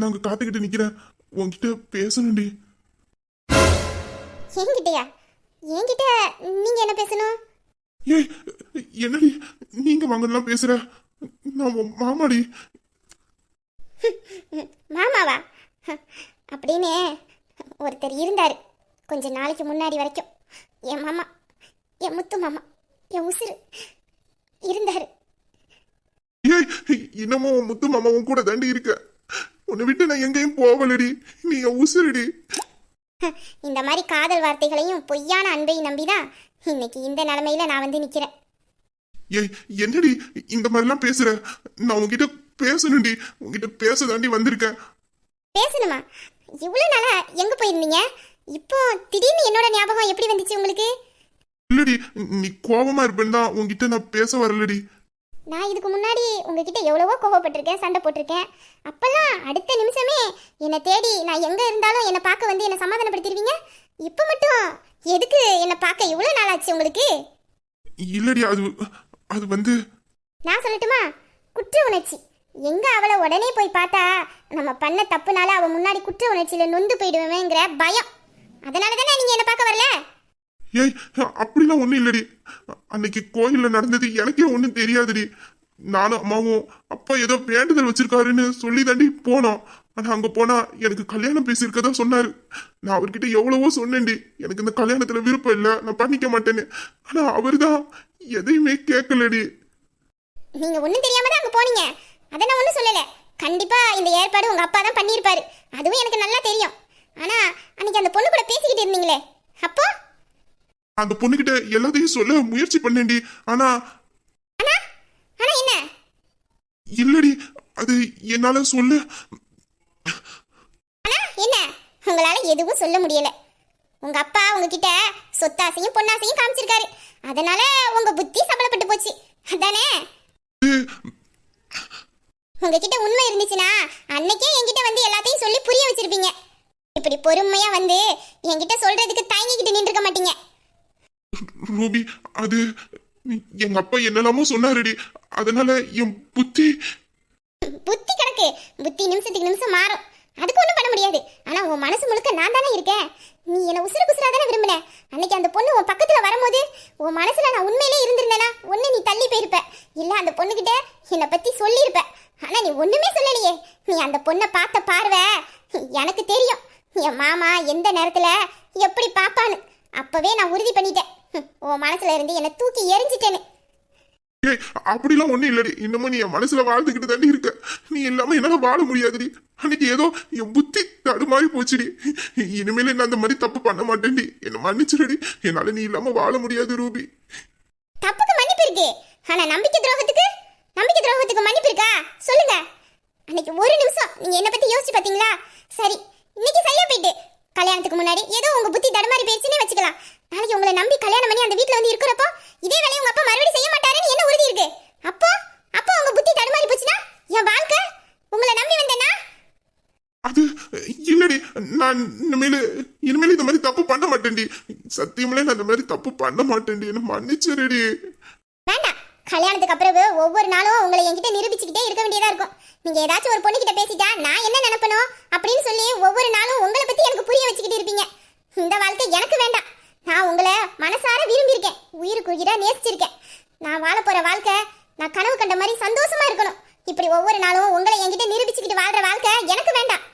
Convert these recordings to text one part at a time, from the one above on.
தாண்டி நாங்க காத்துக்கிட்டு நிக்கிறேன். உன்கிட்ட பேசணும்டி. என்கிட்டயா? என்கிட்ட நீங்க என்ன பேசணும்? ஏய் என்னடி நீங்க வாங்கலாம் பேசுற? நான் உன் மாமாடி. மாமாவா? அப்படின்னு ஒருத்தர் இருந்தார். கொஞ்ச நாளைக்கு முன்னாடி வரைக்கும். என் மாமா என் முத்து மாமா என் உசுறு இருந்தார். ஏய் இன்னமும் முத்து மாமாவும் கூட தாண்டி இருக்க. உன்னை விட்டு நான் எங்கேயும் போவலடி நீ என் உசுருடி இந்த மாதிரி காதல் வார்த்தைகளையும் பொய்யான அன்பையும் நம்பிதான் இன்னைக்கு இந்த நிலமையில நான் வந்து நிக்கிறேன். ஏய் என்னடி இந்த மாதிரிலாம் பேசுற? நான் உன்கிட்ட பேசணும்டி. உன்கிட்ட பேச தாண்டி வந்திருக்கேன். பேசணுமா? இவ்வளோ நாளா எங்க போயிருந்தீங்க? இப்போ திடீர்னு என்னோட ஞாபகம் எப்படி வந்துச்சு உங்களுக்கு? இல்லடி நீ கோபமா இருப்பேன்னு தான் உன்கிட்ட நான் பேச வரலடி. நான் இதுக்கு முன்னாடி உங்ககிட்ட எவ்வளவோ கோவப்பட்டிருக்கேன் சண்டை போட்டிருக்கேன். அப்பெல்லாம் அடுத்த நிமிஷமே என்னை தேடி நான் எங்க இருந்தாலும் என்னை பார்க்க வந்து என்னை சமாதானப்படுத்திடுவீங்க? இப்போ மட்டும் எதுக்கு என்னை பார்க்க இவ்வளோ நாள் ஆச்சு உங்களுக்கு? இல்லடி அது அது வந்து நான் சொல்லட்டுமா? குற்ற உணர்ச்சி. எங்க அவளை உடனே போய் பார்த்தா நம்ம பண்ண தப்புனால அவ முன்னாடி குற்ற உணர்ச்சியில நொந்து போயிடுவேங்கிற பயம். அதனால தானே நீங்க என்ன பார்க்க வரல? ஏய் அப்படிலாம் ஒன்றும் இல்லடி. அன்னைக்கு கோயிலில் நடந்தது எனக்கே ஒன்றும் தெரியாதுடி. நானும் அம்மாவும் அப்பா ஏதோ வேண்டுதல் வச்சிருக்காருன்னு சொல்லி தாண்டி போனோம். ஆனால் அங்கே போனால் எனக்கு கல்யாணம் பேசியிருக்கதா சொன்னார். நான் அவர்கிட்ட எவ்வளவோ சொன்னேன்டி. எனக்கு இந்த கல்யாணத்தில் விருப்பம் இல்லை நான் பண்ணிக்க மாட்டேன்னு. ஆனால் அவர் தான் எதையுமே கேட்கலடி. நீங்க ஒண்ணும் தெரியாம தான் அங்க போனீங்க. அதை நான் ஒண்ணும் சொல்லல. கண்டிப்பா இந்த ஏற்பாடு உங்க அப்பா தான் பண்ணியிருப்பாரு. அதுவும் எனக்கு நல்லா தெரியும். ஆனா அன்னைக்கு அந்த பொண்ணு கூட பேசிக்கிட்டு இருந்தீங்களே. அப்போ? அந்த பொண்ணுகிட்ட எல்லாத்தையும் சொல்ல முயற்சி பண்ணேன்டி. ஆனா என்ன? இல்லடி அது என்னால சொல்ல என்ன? உங்களால எதுவும் சொல்ல முடியல. உங்க அப்பா உங்ககிட்ட சொத்தாசையும் பொன்னாசையும் காமிச்சிருக்காரு. அதனால உங்க புத்தி சபலப்பட்டு போச்சு. அதானே? உங்ககிட்ட உண்மை இருந்துச்சுன்னா அன்னைக்கே என்கிட்ட வந்து எல்லாத்தையும் சொல்லி புரிய வச்சிருப்பீங்க. இப்படி பொறுமையா வந்து என்கிட்ட சொல்றதுக்கு தயங்கிக்கிட்டு நின்றுக்க மாட்டீங்க. ரூபி அது எங்க அப்பா என்னெல்லாமோ சொன்னாருடி. அதனால என் புத்தி புத்தி கிடக்கு. புத்தி நிமிஷத்துக்கு நிமிஷம் மாறும். அதுக்கு ஒன்றும் பண்ண முடியாது. ஆனா உன் மனசு முழுக்க நான் தானே இருக்கேன். நீ என்ன உசுறு குசுறா தானே விரும்பின. அன்னைக்கு அந்த பொண்ணு உன் பக்கத்துல வரும்போது உன் மனசுல நான் உண்மையிலே இருந்திருந்தேனா? ஒண்ணு நீ தள்ளி போயிருப்ப. இல்ல அந்த பொண்ணுகிட்ட என்னை பத்தி சொல்லியிருப்ப. ஆனா நீ ஒண்ணுமே சொல்லலையே. நீ அந்த பொண்ணை பார்த்த பார்வை எனக்கு தெரியும். என் மாமா எந்த நேரத்துல எப்படி பாப்பான்னு. அப்பவே நான் உறுதி பண்ணிட்டேன். உன் மனசுல இருந்து என்னை தூக்கி எரிஞ்சிட்டேன்னு ஏய் அப்படிலாம் ஒண்ணும் இல்லடி. இன்னமும் நீ என் மனசுல வாழ்ந்துகிட்டு தாண்டி இருக்க. நீ இல்லாம என்னால வாழ முடியாதுடி. அன்னைக்கு ஏதோ என் புத்தி தடுமாறி போச்சுடி. இனிமேல் நான் அந்த மாதிரி தப்பு பண்ண மாட்டேன்டி. என்ன மன்னிச்சிருடி. என்னால நீ இல்லாம வாழ முடியாது ரூபி. தப்புக்கு மன்னிப்பு இருக்கு. ஆனா நம்பிக்கை துரோகத்துக்கு நம்பிக்கை துரோகத்துக்கு மன்னிப்பு இருக்கா சொல்லுங்க அன்னைக்கு ஒரு நிமிஷம் நீங்க என்ன பத்தி யோசிச்சு பாத்தீங்களா சரி இன்னைக்கு சரியா போயிட்டு கல்யாணத்துக்கு முன்னாடி ஏதோ உங்க புத்தி தடுமாறி போயிடுச்சுன்னே வச்சுக்கலாம் நாளைக்கு உங்களை நம்பி கல்யாணம் பண்ணி அந்த வீட்ல வந்து இருக்கிறப்போ இதே வேலையை உங்க அப்பா மறுபடியும் செய்ய மாட்டாருன்னு என்ன உறுதி இருக்கு அப்போ அப்போ உங்க புத்தி தடுமாறி போச்சுன்னா என் வாழ்க்கை உங்களை நம்பி வந்தேன்னா அது இல்லடி நான் இனிமேல் இனிமேல் இந்த மாதிரி தப்பு பண்ண மாட்டேன்டி. சத்தியமலே நான் இந்த மாதிரி தப்பு பண்ண மாட்டேன்டி. என்ன மன்னிச்சிருடி. வேண்டாம். கல்யாணத்துக்கு அப்புறம் ஒவ்வொரு நாளும் உங்களை என்கிட்ட நிரூபிச்சுக்கிட்டே இருக்க வேண்டியதா இருக்கும். நீங்க ஏதாச்சும் ஒரு பொண்ணுகிட்ட பேசிட்டா நான் என்ன நினைப்பனோ அப்படின்னு சொல்லி ஒவ்வொரு நாளும் உங்களை பத்தி எனக்கு புரிய வச்சுக்கிட்டு இருப்பீங்க. இந்த வாழ்க்கை எனக்கு வேண்டாம். நான் உங்களை மனசார விரும்பியிருக்கேன். உயிருக்கு உயிரா நேசிச்சிருக்கேன். நான் வாழ போற வாழ்க்கை நான் கனவு கண்ட மாதிரி சந்தோஷமா இருக்கணும். இப்படி ஒவ்வொரு நாளும் உங்களை என்கிட்ட நிரூபிச்சுக்கிட்டு வாழ்ற வாழ்க்கை எனக்கு வேண்டாம்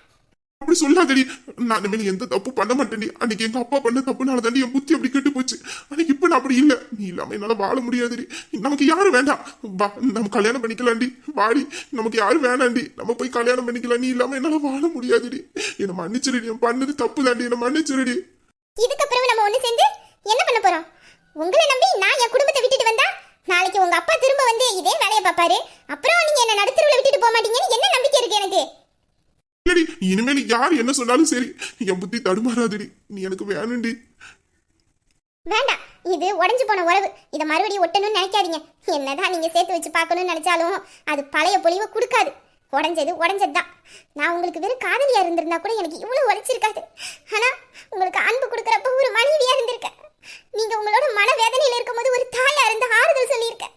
அப்படி சொல்லாதடி. நான் இனிமேல் எந்த தப்பு பண்ண மாட்டேன்டி. அன்னைக்கு எங்க அப்பா பண்ண தப்புனால தாண்டி என் புத்தி அப்படி கெட்டு போச்சு. அன்னைக்கு இப்ப நான் அப்படி இல்லை. நீ இல்லாம என்னால வாழ முடியாதுடி. நமக்கு யாரும் வேண்டாம். வா நம்ம கல்யாணம் பண்ணிக்கலாம்டி. வாடி நமக்கு யாரும் வேணாண்டி நம்ம போய் கல்யாணம் பண்ணிக்கலாம். நீ இல்லாம என்னால வாழ முடியாதுடி. என்னை மன்னிச்சிருடி. என் பண்ணது தப்பு தாண்டி என்னை மன்னிச்சிருடி. இதுக்கப்புறம் நம்ம ஒண்ணு சேர்ந்து என்ன பண்ண போறோம்? உங்களை நம்பி நான் என் குடும்பத்தை விட்டுட்டு வந்தா நாளைக்கு உங்க அப்பா திரும்ப வந்து இதே வேலையை பார்ப்பாரு. அப்புறம் நீங்க என்ன நடுத்தருவில் விட்டுட்டு போக மாட்டீங்கன்னு என்ன நம்பிக்கை இருக்கு எனக்கு? இல்லடி இனிமேல் யார் என்ன சொன்னாலும் சரி. என் புத்தி தடுமாறாதடி. நீ எனக்கு வேணும்டி. வேண்டாம். இது உடஞ்சு போன உறவு. இதை மறுபடியும் ஒட்டணும்னு நினைக்காதீங்க. என்னதான் நீங்க சேர்த்து வச்சு பார்க்கணும்னு நினைச்சாலும் அது பழைய பொலிவை கொடுக்காது. உடஞ்சது உடஞ்சது தான் நான் உங்களுக்கு வெறும் காதலியா இருந்திருந்தா கூட எனக்கு இவ்வளவு உழைச்சிருக்காது. ஆனா உங்களுக்கு அன்பு கொடுக்குறப்ப ஒரு மனைவியா இருந்திருக்கேன். நீங்க உங்களோட மன வேதனையில இருக்கும்போது ஒரு தாயா இருந்து ஆறுதல் சொல்லியிருக்கேன்.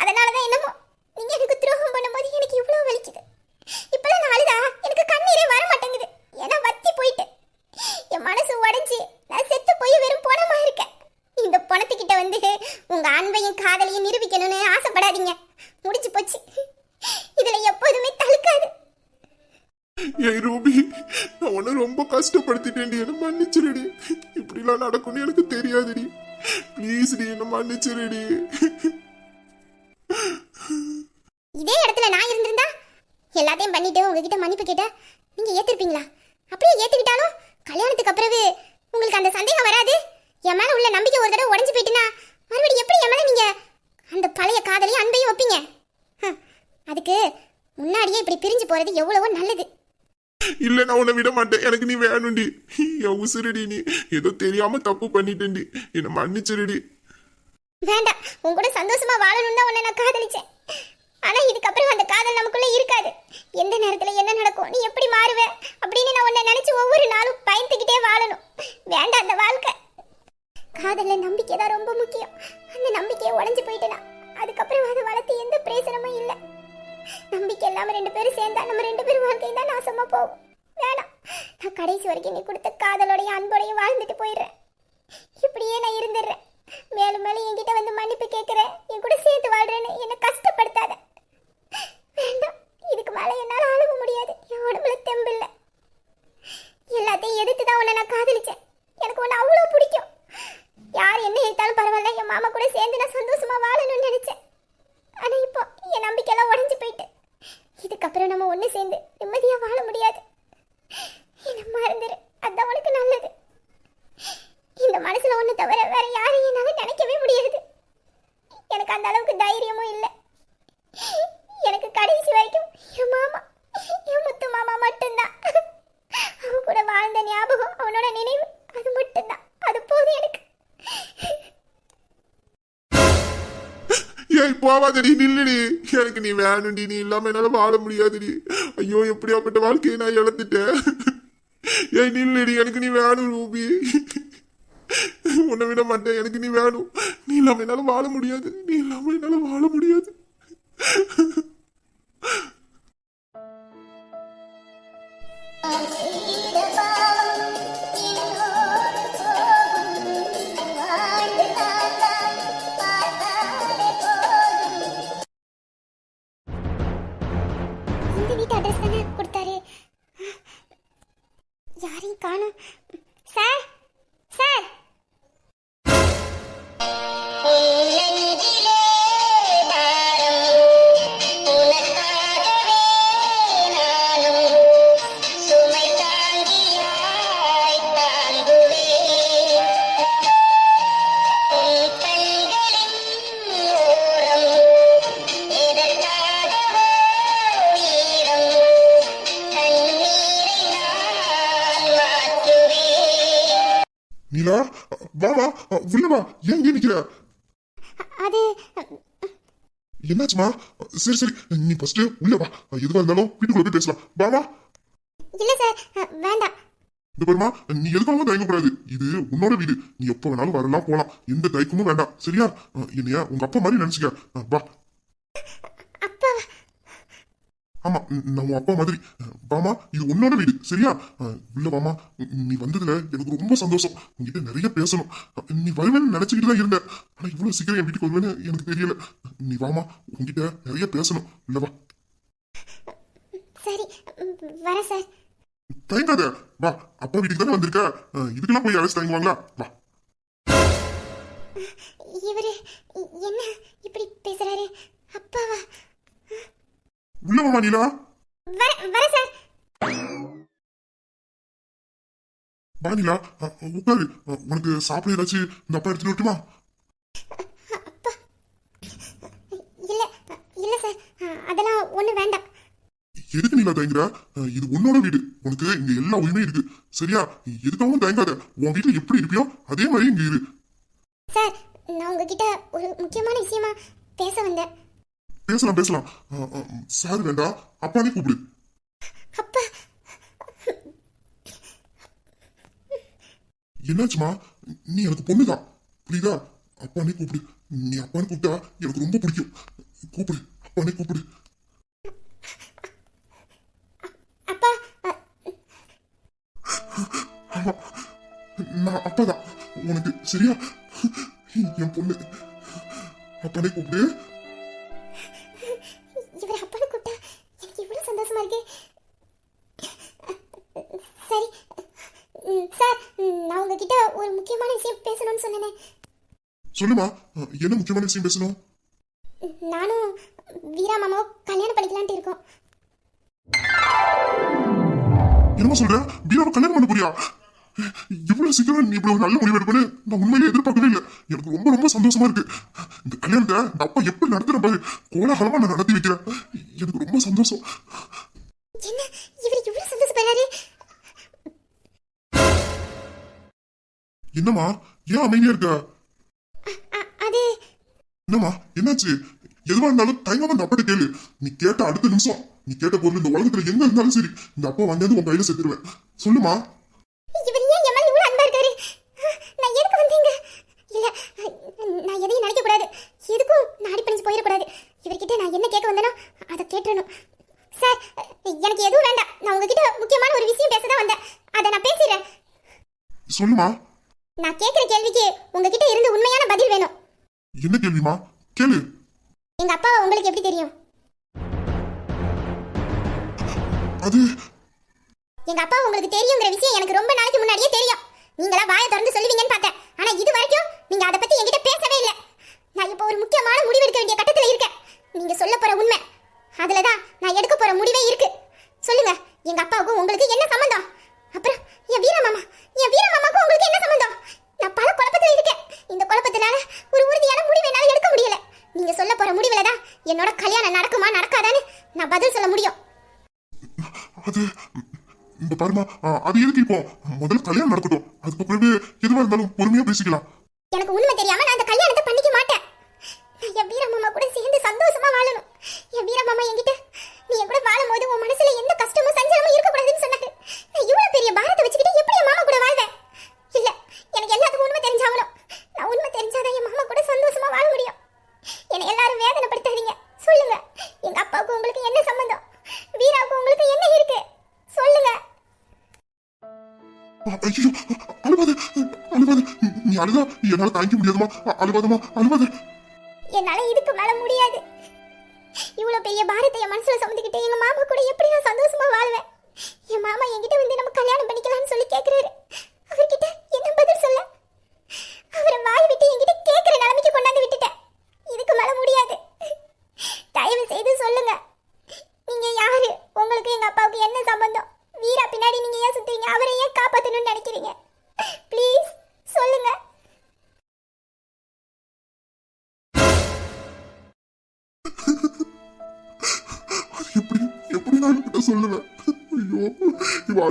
அதனாலதான் என்னமோ நீங்க எனக்கு துரோகம் பண்ணும்போது எனக்கு இவ்வளவு வலிக்குது. இப்பெல்லாம் அழுதா எனக்கு கண்ணீரே வர மாட்டேங்குது ஏன்னா வத்தி போயிட்டு. என் மனசு உடைஞ்சு நான் செத்து போய் வெறும் பணமா இருக்கேன். இந்த பணத்துக்கிட்ட வந்து உங்க அன்பையும் காதலையும் நிரூபிக்கணும்னு ஆசைப்படாதீங்க. முடிச்சு போச்சு. இதுல எப்போதுமே தழுக்காது. ஏய் ரூபி நான் உன்னை ரொம்ப கஷ்டப்படுத்திட்டேன்டி. என்ன மன்னிச்சிருடி. இப்படிலாம் நடக்கும்னு எனக்கு தெரியாதுடி. ப்ளீஸ்டி என்ன மன்னிச்சிருடி. நான் உன்னை விட மாட்டேன் எனக்கு நீ வேணும்டி. என் உசுருடி நீ. ஏதோ தெரியாம தப்பு பண்ணிட்டேன்டி. என்னை மன்னிச்சிருடி. வேண்டாம். உன் கூட சந்தோஷமா வாழணும்னு தான் உன்னை நான் காதலிச்சேன். ஆனா இதுக்கப்புறம் அந்த காதல் நமக்குள்ள இருக்காது. எந்த நேரத்துல என்ன நடக்கும்? நீ எப்படி மாறுவ? அப்படின்னு நான் உன்னை நினைச்சு ஒவ்வொரு நாளும் பயந்துக்கிட்டே வாழணும். வேண்டாம் அந்த வாழ்க்கை. காதல்ல நம்பிக்கை தான் ரொம்ப முக்கியம். அந்த நம்பிக்கையை உடைஞ்சு போயிட்டேனா? அதுக்கப்புறம் அதை வளர்த்து எந்த பிரயோசனமும் இல்லை. நம்பிக்கை இல்லாம ரெண்டு பேரும் சேர்ந்தா நம்ம ரெண்டு பேரும் வாழ்க்கை தான் நாசமா போகும். நான் கடைசி வரைக்கும் நீ கொடுத்த காதலோடைய அன்போடையும் வாழ்ந்துட்டு போயிடுறேன். இப்படியே நான் இருந்துடுறேன். மேலும் மேலும் என்கிட்ட வந்து மன்னிப்பு கேட்குறேன் என் கூட சேர்த்து வாழ்றேன்னு என்னை கஷ்டப்படுத்தாத. வேண்டாம் இதுக்கு மேலே என்னால் அழுக முடியாது. என் உடம்புல தெம்பில்லை. எல்லாத்தையும் எதிர்த்து தான் உன்னை நான் காதலிச்சேன். எனக்கு உன்னை அவ்வளோ பிடிக்கும். யார் என்ன எடுத்தாலும் பரவாயில்ல என் மாமா கூட சேர்ந்து நான் சந்தோஷமா வாழணும்னு நினைச்சேன். ஆனால் இப்போ என் நம்பிக்கையெல்லாம் உடஞ்சு போயிட்டு. இதுக்கப்புறம் நம்ம ஒன்று சேர்ந்து நிம்மதியாக வாழ முடியாது. என்ன மறந்துரு? அதான் உனக்கு நல்லது. இந்த மனசுல ஒண்ணு தவிர வேற யாரையும் என்னால நினைக்கவே முடியாது. எனக்கு அந்த அளவுக்கு தைரியமும் இல்லை. எனக்கு கடைசி வரைக்கும் என் மாமா என் முத்து மாமா மட்டும்தான். அவன் கூட வாழ்ந்த ஞாபகம் அவனோட நினைவு அது மட்டும்தான். அது போதும் எனக்கு. ஏய் போவாதடி நில்லுடி. எனக்கு நீ வேணும்டி. நீ இல்லாம என்னால வாழ முடியாதுடி. ஐயோ எப்படியாப்பட்ட வாழ்க்கையை நான் இழந்துட்டேன். ஏய் நில்லுடி எனக்கு நீ வேணும் ரூபி. உன்னை விட மாட்டேன் எனக்கு நீ வேணும். நீ இல்லாம என்னால வாழ முடியாது. நீ இல்லாம என்னால வாழ முடியாது. வீட்டு அட்ரஸ் தானே கொடுத்தாரு? யாரையும் காணும். சார் வா வா உள்ள வா ஏன் இங்கே நிக்கிற அது என்னாச்சுமா? சரி சரி நீ ஃபர்ஸ்ட் உள்ள வா. எதுவா இருந்தாலும் வீட்டுக்குள்ள போய் பேசலாம். வா வா. இல்லை சார் வேண்டாம். இந்த பாருமா நீ எதுக்காகவும் தயங்க கூடாது இது உன்னோட வீடு. நீ எப்ப வேணாலும் வரலாம் போலாம். எந்த தயக்கமும் வேண்டாம். சரியா? என்னைய உங்க அப்பா மாதிரி நினைச்சுக்க. வா. ஆமா உன் அப்பா மாதிரி. வாமா இது உன்னோட வீடு சரியா? வாமா உம், நீ வந்ததுல எனக்கு ரொம்ப சந்தோஷம். உங்ககிட்ட நிறைய பேசணும். நீ வருவேன்னு நினைச்சுக்கிட்டு தான் இருந்தேன். ஆனா இவ்வளவு சீக்கிரம் என் வீட்டுக்கு வருவேன்னு எனக்கு தெரியல. நீ வாமா உங்ககிட்ட நிறைய பேசணும். இல்ல வா. சரி ம், வரேன் சார். தயங்காத. வா அப்பா வீட்டுக்கு தானே வந்திருக்க? இதுக்கெல்லாம் போய் யாராச்சும் தயங்குவாங்களா வா. இவரு என்ன இப்படி பேசுறாரு? அப்பாவா? உள்ள வாமா நீலா. வர வரேன் சார். வா நீலா. உட்காரு. உனக்கு சாப்பிட ஏதாச்சும் இந்த அப்பா எடுத்துட்டு வரட்டுமா? இல்ல இல்ல சார். அதெல்லாம் ஒண்ணு வேண்டாம். எதுக்கு நீலா தயங்குற? இது உன்னோட வீடு. உனக்கு இங்க எல்லா உரிமையும் இருக்கு. சரியா? எதுக்காகவும் தயங்காத. உன் வீட்டுல எப்படி இருப்பியோ அதே மாதிரி இங்க இரு. சார் நான் உங்ககிட்ட ஒரு முக்கியமான விஷயமா பேச வந்தேன். பேசலாம் பேசலாம். சார் வேண்டாம் அப்பானே கூப்பிடு. அப்பா. என்னாச்சுமா? நீ எனக்கு பொண்ணுதான். புரியுதா? அப்பானே கூப்பிடு. நீ அப்பான்னு கூப்பிட்டா எனக்கு ரொம்ப பிடிக்கும். கூப்பிடு. அப்பானே கூப்பிடு. நான் அப்பதான். உனக்கு சரியா? என் பொண்ணு. அப்பானே கூப்பிடு. சொல்லுமா என்ன முக்கியமான விஷயம் பேசணும்? நானும் வீரா மாமாவும் கல்யாணம் பண்ணிக்கலான்ட்டு இருக்கோம். என்னமா சொல்ற? வீராவை கல்யாணம் பண்ண போறியா? இவ்வளவு சீக்கிரம் நீ இவ்வளவு நல்ல முடிவு எடுப்பேன்னு நான் உண்மையிலே எதிர்பார்க்கவே இல்லை. எனக்கு ரொம்ப ரொம்ப சந்தோஷமா இருக்கு. இந்த கல்யாணத்தை எங்க அப்பா எப்படி நடத்துற பாரு. கோலாகலமா நான் நடத்தி வைக்கிறேன். எனக்கு ரொம்ப சந்தோஷம். என்ன? இவர் இவ்வளவு சந்தோஷப்படுறாரு என்னம்மா ஏன் அமைதியா இருக்க? என்னம்மா என்னாச்சு? எதுவா இருந்தாலும் தயங்காம இந்த அப்பாட்ட கேளு. நீ கேட்ட அடுத்த நிமிஷம் நீ கேட்ட பொருள் இந்த உலகத்துல எங்க இருந்தாலும் சரி இந்த அப்பா வந்தது உன் கையில செத்துருவேன். சொல்லுமா? இவர் ஏன் என் மேல இவ்வளவு அன்பா இருக்காரு? நான் எதுக்கு வந்தீங்க? இல்ல நான் எதையும் நினைக்க கூடாது. எதுக்கும் நாடி பண்ணிச்சு போயிடக்கூடாது இவர்கிட்ட நான் என்ன கேட்க வந்தேனோ அதை கேட்டுறணும். சார் எனக்கு எதுவும் வேண்டாம். நான் உங்ககிட்ட முக்கியமான ஒரு விஷயம் பேச தான் வந்தேன். அதை நான் பேசிடுறேன். சொல்லுமா? நான் கேட்குற கேள்விக்கு உங்ககிட்ட இருந்து உண்மையான பதில் வேணும். என்ன கேள்விமா? கேளு. எங்க அப்பாவை உங்களுக்கு எப்படி தெரியும்? அது எங்க அப்பா உங்களுக்கு தெரியுங்கிற விஷயம் எனக்கு ரொம்ப நாளைக்கு முன்னாடியே தெரியும். நீங்களா வாயை திறந்து சொல்லுவீங்கன்னு பார்த்தேன். ஆனா இது வரைக்கும் நீங்க அதை பத்தி என்கிட்ட பேசவே இல்லை. நான் இப்போ ஒரு முக்கியமான முடிவு எடுக்க வேண்டிய கட்டத்துல இருக்கேன். நீங்க சொல்ல போற உண்மை அதுலதான் நான் எடுக்க போற முடிவே இருக்கு. சொல்லுங்க எங்க அப்பாவுக்கும் உங்களுக்கு என்ன சம்பந்தம்? அப்புறம் என் வீர மாமா என் வீர மாமாக்கும் உங்களுக்கு என்ன சம்பந்தம்? நான் பல குழப்பத்துல இருக்கேன். இந்த குழப்பத்தினால ஒரு உறுதியான முடிவை என்னால எடுக்க முடியல. நீங்க சொல்ல போற முடிவுல தான் என்னோட கல்யாணம் நடக்குமா நடக்காதான்னு நான் பதில் சொல்ல முடியும். அது இந்த பாருமா அது எதுக்கு இப்போ? முதல்ல கல்யாணம் நடக்கட்டும். அதுக்கப்புறமே எதுவா இருந்தாலும் பொறுமையா பேசிக்கலாம். எனக்கு உண்மை தெரியாம நான் அந்த கல்யாணத்தை பண்ணிக்க மாட்டேன். என் வீரமாமா கூட சேர்ந்து சந்தோஷமா வாழணும். என் வீரமாமா என்கிட்ட நீ என் கூட வாழும்போது உன் மனசுல எந்த என்னால தாங்கிக்க முடியாதுமா. அழுவாதமா அழுவாத.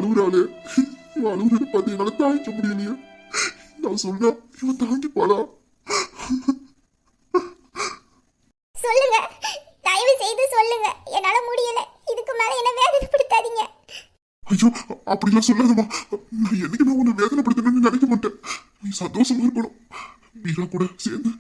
அழுகுறாளே. இவ அழுகுறத பார்த்து என்னால தாங்கிக்க முடியலையே. நான் சொன்னா இவன் தாங்கிப்பாளா? சொல்லுங்க. தயவு செய்து சொல்லுங்க. என்னால முடியல. இதுக்கு மேல என்ன வேதனைப்படுத்தாதீங்க. ஐயோ அப்படிலாம் சொல்லாதம்மா. நான் என்னைக்குமே உன்னை வேதனைப்படுத்தணும்னு நினைக்க மாட்டேன். நீ சந்தோஷமா இருக்கணும். வீரா கூட சேர்ந்து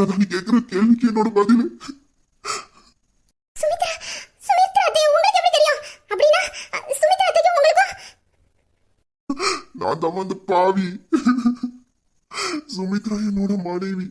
சுமித்ரா நீ கேட்கிற கேள்விக்கு என்னோட பதில். சுமித்ரா சுமித்ரா அத்தை உங்களுக்கு எப்படி தெரியும்? அப்படின்னா அ, சுமித்ரா அத்தைக்கு உங்களுக்கும்? நான் தான் வந்து பாவி. சுமித்ரா என்னோட மனைவி.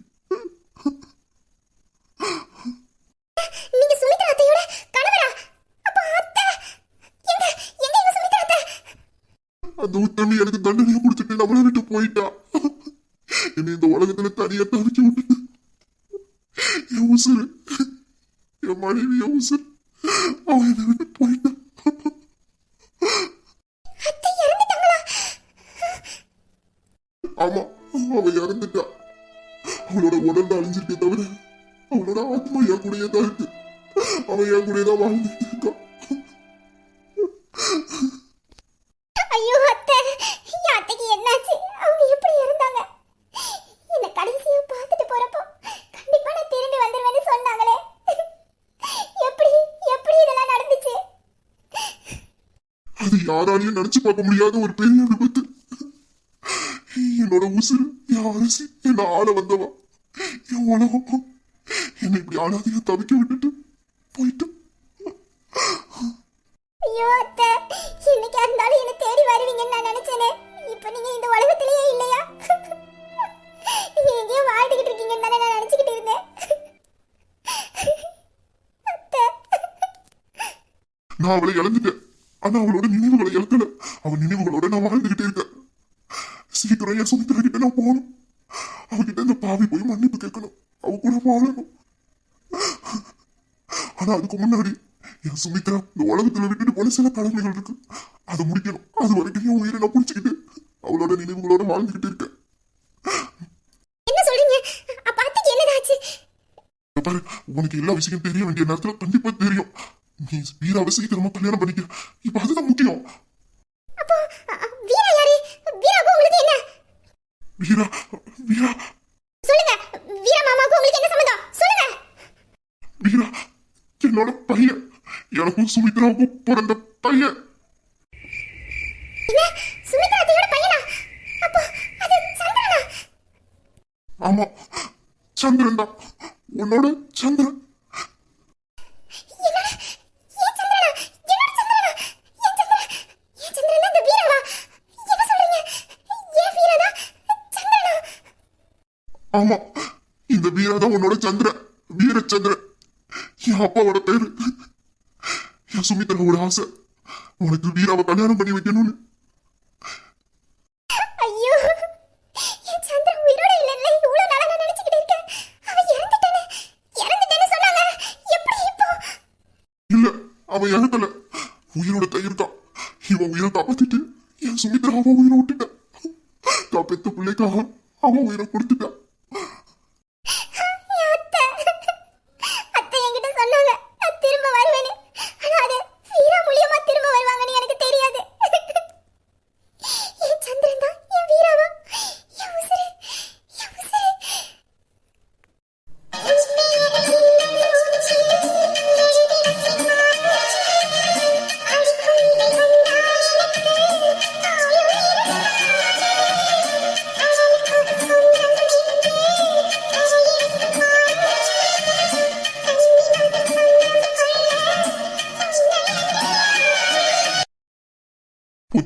யாராலையும் நினைச்சு பார்க்க முடியாத ஒரு பெரிய விபத்து. என்னோட உசுறு என் அரசி என்ன ஆள வந்தவா. என் உலகம். என்னை இப்படி ஆளாதைய தவிக்க விட்டுட்டு போயிட்டு. ஐயோ அத்தை என்னைக்கா இருந்தாலும் என்ன தேடி வருவீங்கன்னு நான் நினைச்சேனே. இப்போ நீங்க இந்த உலகத்திலேயே இல்லையா? நீங்க எங்கேயோ வாழ்ந்துகிட்டு இருக்கீங்கன்னு தானே நான் நினைச்சுக்கிட்டு இருந்தேன். அத்தை. நான் அவளை இழந்துட்டேன் ஆனா அவளோட நினைவுகளை இழக்கல அவன் நினைவுகளோட நான் வாழ்ந்துகிட்டே இருக்கேன் சீக்கிரம் என் சுமித்ரா கிட்ட நான் போகணும் அவகிட்ட இந்த பாவி போய் மன்னிப்பு கேட்கணும். அவ கூட வாழணும். ஆனா அதுக்கு முன்னாடி என் சுமித்ரா இந்த உலகத்துல விட்டுட்டு போன சில கடமைகள் இருக்கு. அதை முடிக்கணும். அது வரைக்கும் என் உயிரை நான் பிடிச்சிக்கிட்டு அவளோட நினைவுகளோட வாழ்ந்துகிட்டு இருக்கேன். என்ன சொல்றீங்க? அப்ப அத்தைக்கு என்னதாச்சு? பாரு உனக்கு எல்லா விஷயம் தெரிய வேண்டிய நேரத்துல கண்டிப்பா தெரியும். நீ வீராவை சீக்கிரமா கல்யாணம் பண்ணிக்க. இப்ப அதுதான் முக்கியம். அப்போ வீரா யாரு வீராவுக்கு உங்களுக்கு என்ன வீரா வீரா சொல்லுங்க வீரா மாமாவுக்கு உங்களுக்கு என்ன சம்பந்தம்? சொல்லுங்க. வீரா என்னோட பையன். எனக்கும் சுமித்ராவுக்கும் பிறந்த பையன். சுமித்ரா அத்தையோட பையனா? அப்போ அது சந்திரனா? ஆமா சந்திரன் தான் உன்னோட சந்திரன் என்னோட ஏன் சந்திரனா என்னோட சந்திரனா ஏன் சந்திரன் ஏன் சந்திரனா இந்த வீரவா என்ன சொல்றீங்க ஏன் வீரனா சந்திரனா ஆமா. இந்த வீரா தான் உன்னோட சந்திரன். வீரச்சந்திர என் அப்பாவோட பேரு. என் சுமித்ராவோட ஆசை. உனக்கு வீராவை கல்யாணம் பண்ணி வைக்கணும்னு.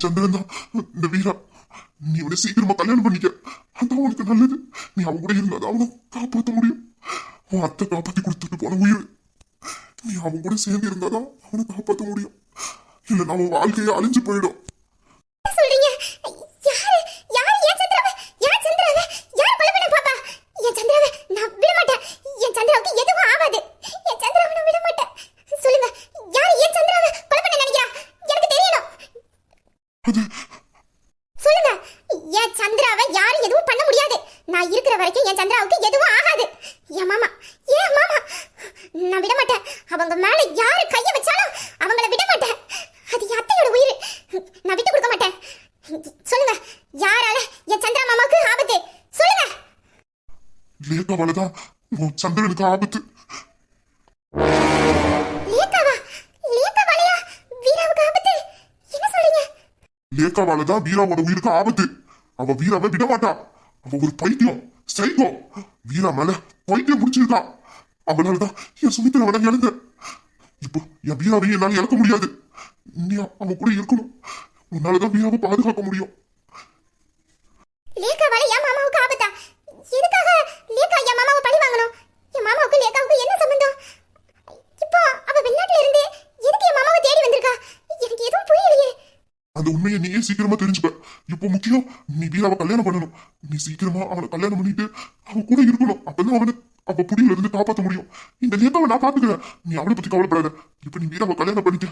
சந்திரன் தான். இந்த வீரா நீ அவனை சீக்கிரமா கல்யாணம் பண்ணிக்க. அதான் உனக்கு நல்லது. நீ அவன் கூட இருந்தாதான் அவனை காப்பாற்ற முடியும். உன் அத்தை காப்பாத்தி கொடுத்துட்டு போன உயிர். நீ அவன் கூட சேர்ந்து இருந்தாதான் அவனை காப்பாற்ற முடியும். இல்லைன்னா அவன் வாழ்க்கையை அழிஞ்சு போயிடும் என்ன சொல்றீங்க யாரு யாரு என் சந்திராவை யார் சந்திராவை யார் கொலை பண்ண பாப்பா என் சந்திராவை நான் விட மாட்டேன் என் சந்திராவுக்கு எதுவும் ஆகாது என் சந்திராவை நான் விட மாட்டேன் சொல்லுங்க யார் என் சந்திராவை கொலை பண்ண நினைக்கிறா எனக்கு தெரியணும் அது சொல்லுங்க என் சந்திராவை யாரும் எதுவும் பண்ண முடியாது நான் இருக்கிற வரைக்கும் என் சந்திராவுக்கு எதுவும் ஆகாது என் மாமா ஏன் மாமா நான் விட மாட்டேன் அவங்க மேல யாரு கைய வச்சாலும் அவங்கள விட மாட்டேன் அது என் அத்தையோட உயிர் நான் விட்டு கொடுக்க மாட்டேன் சொல்லுங்க யாரால என் சந்திரா மாமாவுக்கு ஆபத்து சொல்லுங்க லேக்காவால தான் உன் சந்திரனுக்கு ஆபத்து. லேக்காவால தான் வீராவோட உயிருக்கு ஆபத்து. அவ வீராவை விட மாட்டா அவ ஒரு பைத்தியம் சைக்கோ வீரா மேல பைத்தியம் முடிச்சிருக்கா அவனாலதான் என் சுமித்திர அவனை இழந்த இப்போ என் வீராவை என்னால இழக்க முடியாது. நீ அவன் கூட இருக்கணும். உன்னாலதான் வீராவை பாதுகாக்க முடியும். லேக்காவால என் மாமாவுக்கு ஆபத்தா? மாமாவை பழி வாங்கணும். என் மாமாவுக்கு லேக்காவுக்கு என்ன சம்பந்தம்? இப்போ அவ வெளிநாட்டுல இருந்து எதுக்கு என் மாமாவை தேடி வந்திருக்கா? எனக்கு எதுவும் புரியலையே. அந்த உண்மையை நீயே சீக்கிரமா தெரிஞ்சுப்ப இப்போ முக்கியம்? நீ வீராவை கல்யாணம் பண்ணணும். நீ சீக்கிரமா அவனை கல்யாணம் பண்ணிட்டு அவன் கூட இருக்கணும். அப்பதான் அவனை அவ புடியில இருந்து காப்பாத்த முடியும். இந்த லேக்காவை நான் பாத்துக்கிறேன் நீ அவளை பத்தி கவலைப்படாத. இப்ப நீ வீராவை கல்யாணம் பண்ணிக்க.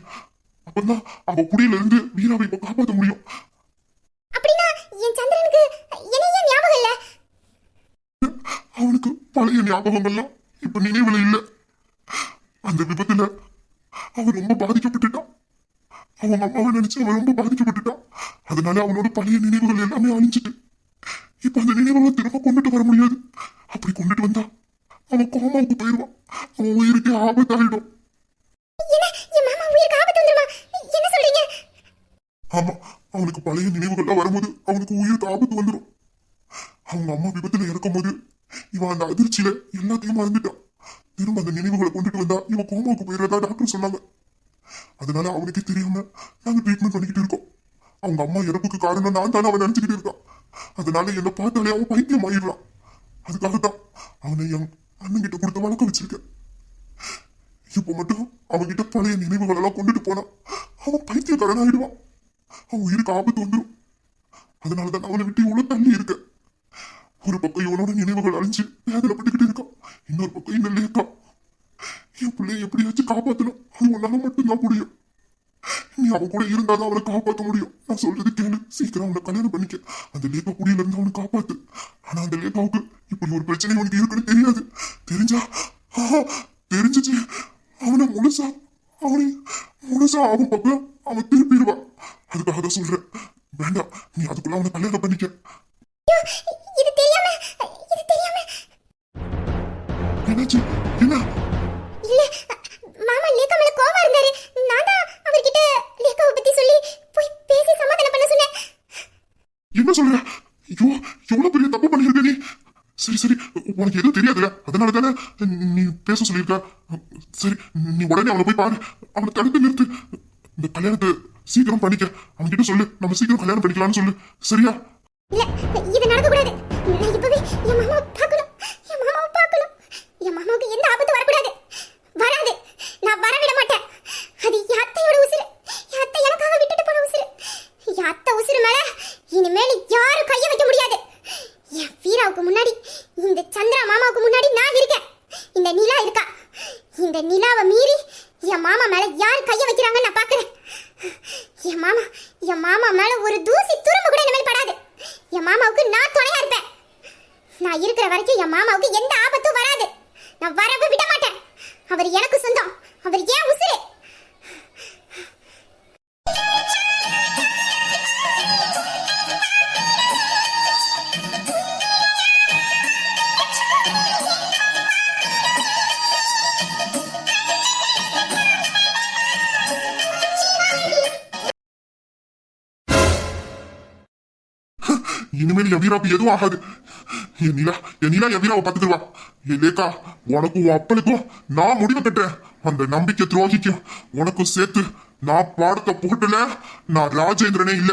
அப்பதான் அவ புடியில இருந்து வீராவை இப்ப காப்பாத்த முடியும். அப்படின்னா என் சந்திரனுக்கு என்ன ஞாபகம் இல்ல? அவனுக்கு பழைய ஞாபகங்கள்லாம் இப்ப நினைவுல இல்ல. அந்த விபத்துல அவன் ரொம்ப பாதிக்கப்பட்டுட்டான். அவன் அம்மாவை நினைச்சு அவன் ரொம்ப பாதிக்கப்பட்டுட்டான். அதனால அவனோட பழைய நினைவுகள் எல்லாமே அழிஞ்சிட்டு இப்ப அந்த நினைவுகளை திரும்ப கொண்டுட்டு வர முடியாது. அப்படி கொண்டுட்டு வந்தா அவன் கோமாவுக்கு போயிடுவான் அவன் உயிருக்கு ஆபத்தாயிடும். ஆமா அவனுக்கு பழைய நினைவுகள்லாம் வரும்போது அவனுக்கு உயிருக்கு ஆபத்து வந்துடும் அவங்க அம்மா விபத்துல இறக்கும் போது இவன் அந்த அதிர்ச்சியில எல்லாத்தையும் மறந்துட்டான். திரும்ப அந்த நினைவுகளை கொண்டுட்டு வந்தா இவன் கோமாவுக்கு போயிடுறதா டாக்டர் சொன்னாங்க. அதனால அவனுக்கே தெரியாம நாங்க ட்ரீட்மெண்ட் பண்ணிக்கிட்டு இருக்கோம். அவங்க அம்மா இறப்புக்கு காரணம் நான் தானே அவன் நினைச்சுக்கிட்டு இருக்கான். அதனால என்னை பார்த்தாலே அவன் பைத்தியம் ஆயிடுறான். அதுக்காகத்தான் அவனை என் அண்ணன் கிட்ட கொடுத்த வழக்கம் வச்சிருக்கேன். இப்போ மட்டும் அவன்கிட்ட பழைய நினைவுகள் எல்லாம் கொண்டுட்டு போனா அவன் பைத்தியக்காரன் ஆயிடுவான். அவன் உயிருக்கு ஆபத்து வந்துடும் அதனாலதான் அவனை விட்டு இவ்வளவு தள்ளி இருக்கேன். ஒரு பக்கம் இவனோட நினைவுகள் அழிஞ்சு வேதனைப்பட்டுக்கிட்டு இருக்கான் இன்னொரு பக்கம் இந்த லேக்கா. என் பிள்ளைய எப்படியாச்சும் காப்பாத்தணும். அது உன்னால மட்டும்தான் முடியும் நீ அவன் கூட இருந்தாதான் அவனை காப்பாத்த முடியும். நான் சொல்றது கேளு. சீக்கிரம் அவனை கல்யாணம் பண்ணிக்க. அந்த லேக்கா குடியில இருந்து அவனை காப்பாத்து. ஆனா அந்த லேக்காவுக்கு இப்படி ஒரு பிரச்சனை உனக்கு இருக்குன்னு தெரியாது. தெரிஞ்சா? ஆஹா, தெரிஞ்சுச்சு. அவனை முழுசா அவனை முழுசா அவன் பக்கம் அவன் திருப்பிடுவான் அதுக்காக தான் சொல்றேன். வேண்டாம் நீ அதுக்குள்ள அவனை கல்யாணம் பண்ணிக்க. இது தெரியாம இது தெரியாம. என்னாச்சு? என்ன? இல்ல மாமா லேக்கா மேல கோவமா இருந்தாரு. நான் தான் அவர்கிட்ட லேக்காவை பத்தி சொல்லி போய் பேசி சமாதானம் பண்ண சொன்னேன். என்ன சொல்ற? ஐயோ எவ்வளவு பெரிய தப்பு பண்ணிருக்க நீ? சரி சரி உனக்கு எதுவும் தெரியாதுல்ல? அதனால தானே நீ பேச சொல்லியிருக்க? சரி நீ உடனே அவனை போய் பாரு. அவனை தடுத்து நிறுத்து. இந்த கல்யாணத்தை சீக்கிரம் பண்ணிக்க. அவன்கிட்ட சொல்லு. நம்ம சீக்கிரம் கல்யாணம் பண்ணிக்கலாம்னு சொல்லு. சரியா? இல்ல இது நடக்க கூடாது நான் இப்பவே என் மாமாவை பார்க்கணும் இனிமேல் என் எதுவும் ஆகாது. என் நிலா என் நிலா என் வீராவை பாத்துக்கிடுவா லேக்கா உனக்கும் உன் அப்பனுக்கும் நான் முடிவு கட்டுறேன். அந்த நம்பிக்கை துரோகிக்கும் உனக்கும் சேர்த்து நான் பாடத்தை போட்டல நான் ராஜேந்திரனே இல்ல.